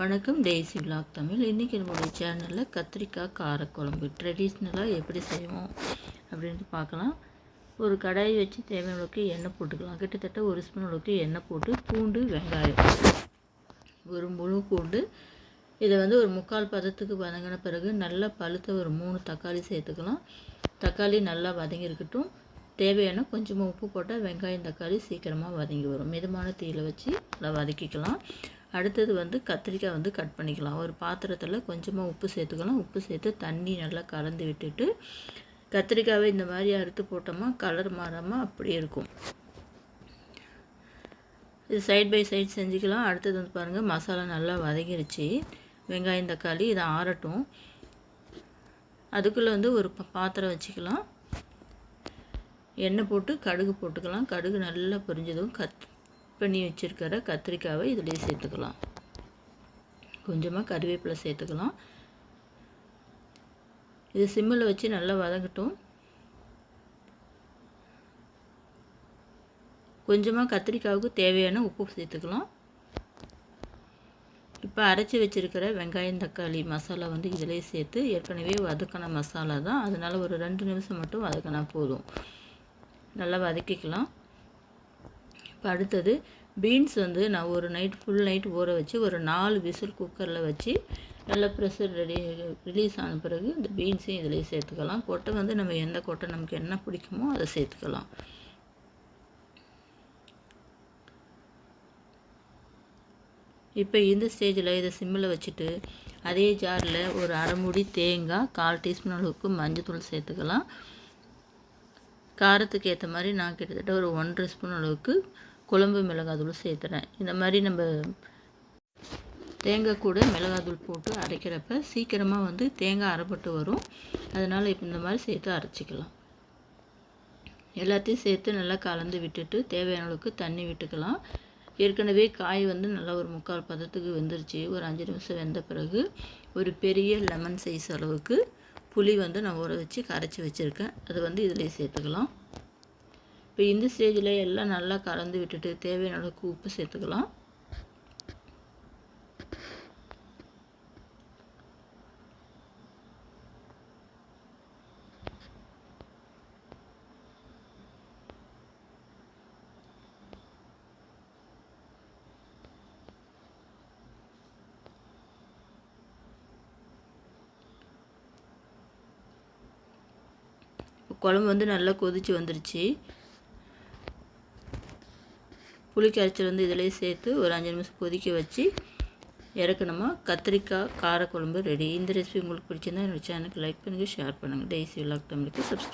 வணக்கம். Daisy blog Tamil. இன்றைக்கி நம்மளுடைய சேனலில் கத்திரிக்காய் காரக்குழம்பு ட்ரெடிஷ்னலாக எப்படி செய்வோம் அப்படின்ட்டு பார்க்கலாம். ஒரு கடாயை வச்சு தேவையான அளவுக்கு எண்ணெய் போட்டுக்கலாம். கிட்டத்தட்ட ஒரு ஸ்பூன் அளவுக்கு எண்ணெய் போட்டு பூண்டு வெங்காயம் ஒரு முழு பூண்டு. இதை வந்து ஒரு முக்கால் பதத்துக்கு வதங்கின பிறகு நல்லா பழுத்த ஒரு மூணு தக்காளி சேர்த்துக்கலாம். தக்காளி நல்லா வதங்கி இருக்கட்டும். தேவையான கொஞ்சமாக உப்பு போட்டால் வெங்காயம் தக்காளி சீக்கிரமாக வதங்கி வரும். மிதமான தீயில் வச்சு நல்லா வதக்கிக்கலாம். அடுத்தது வந்து கத்திரிக்காய் வந்து கட் பண்ணிக்கலாம். ஒரு பாத்திரத்தில் கொஞ்சமாக உப்பு சேர்த்துக்கலாம். உப்பு சேர்த்து தண்ணி நல்லா கலந்து விட்டுட்டு கத்திரிக்காவை இந்த மாதிரி அறுத்து போட்டோமா கலர் மாறாமல் அப்படியே இருக்கும். இது சைட் பை சைட் செஞ்சுக்கலாம். அடுத்தது வந்து பாருங்கள் மசாலா நல்லா வதங்கிருச்சு. வெங்காயம் தக்காளி இதை ஆறட்டும். அதுக்குள்ளே வந்து ஒரு பாத்திரம் வச்சுக்கலாம். எண்ணெய் போட்டு கடுகு போட்டுக்கலாம். கடுகு நல்லா பொரிஞ்சதும் கத் பண்ணி வச்சுருக்கிற கத்திரிக்காவை இதிலே சேர்த்துக்கலாம். கொஞ்சமாக கருவேப்பிலை சேர்த்துக்கலாம். இது சிம்மில் வச்சு நல்லா வதங்கட்டும். கொஞ்சமாக கத்திரிக்காவுக்கு தேவையான உப்பு சேர்த்துக்கலாம். இப்போ அரைச்சி வச்சுருக்கிற வெங்காயம் தக்காளி மசாலா வந்து இதிலே சேர்த்து ஏற்கனவே வதக்கின மசாலா தான். அதனால் ஒரு ரெண்டு நிமிஷம் மட்டும் வதக்கினா போதும். நல்லா வதக்கிக்கலாம். இப்போ அடுத்தது பீன்ஸ் வந்து நான் ஒரு நைட் ஃபுல் நைட் ஊற வச்சு ஒரு நாலு விசில் குக்கரில் வச்சு நல்ல ப்ரெஷர் ரெடி ரிலீஸ் ஆன பிறகு இந்த பீன்ஸையும் இதில் சேர்த்துக்கலாம். கொட்டை வந்து நம்ம எந்த கொட்டை நமக்கு என்ன பிடிக்குமோ அதை சேர்த்துக்கலாம். இப்போ இந்த ஸ்டேஜில் இதை சிம்மில் வச்சுட்டு அதே ஜாரில் ஒரு அரைமுடி தேங்காய் கால் டீஸ்பூன் அளவுக்கு மஞ்சத்தூள் சேர்த்துக்கலாம். காரத்துக்கு ஏற்ற மாதிரி நான் கிட்டத்தட்ட ஒரு ஒன்றரை ஸ்பூன் அளவுக்கு குழம்பு மிளகாத்தூள் சேர்த்துறேன். இந்த மாதிரி நம்ம தேங்காய் கூட மிளகாத்தூள் போட்டு அரைக்கிறப்ப சீக்கிரமாக வந்து தேங்காய் அரைப்பட்டு வரும். அதனால் இப்போ இந்த மாதிரி சேர்த்து அரைச்சிக்கலாம். எல்லாத்தையும் சேர்த்து நல்லா கலந்து விட்டுட்டு தேவையான அளவுக்கு தண்ணி விட்டுக்கலாம். ஏற்கனவே காய் வந்து நல்லா ஒரு முக்கால் பதத்துக்கு வெந்துருச்சு. ஒரு அஞ்சு நிமிஷம் வெந்த பிறகு ஒரு பெரிய லெமன் சைஸ் அளவுக்கு புளி வந்து நான் ஊற வச்சு கரைச்சி வச்சுருக்கேன். அது வந்து இதில் சேர்த்துக்கலாம். இப்போ இந்த ஸ்டேஜில் எல்லாம் நல்லா கலந்து விட்டுட்டு தேவையான அளவுக்கு உப்பு சேர்த்துக்கலாம். குழம்பு வந்து நல்லா கொதித்து வந்துருச்சு. புளி கரைச்சல் வந்து இதிலே சேர்த்து ஒரு அஞ்சு நிமிஷம் கொதிக்க வச்சு இறக்கணுமா கத்திரிக்காய் காரக்குழம்பு ரெடி இந்த ரெசிபி உங்களுக்கு பிடிச்சிருந்தா என்னோடய சேனலுக்கு லைக் பண்ணுங்கள் ஷேர் பண்ணுங்கள் டெய்ஸி விளாக் தமிழுக்கு சப்ஸ்கிரைப்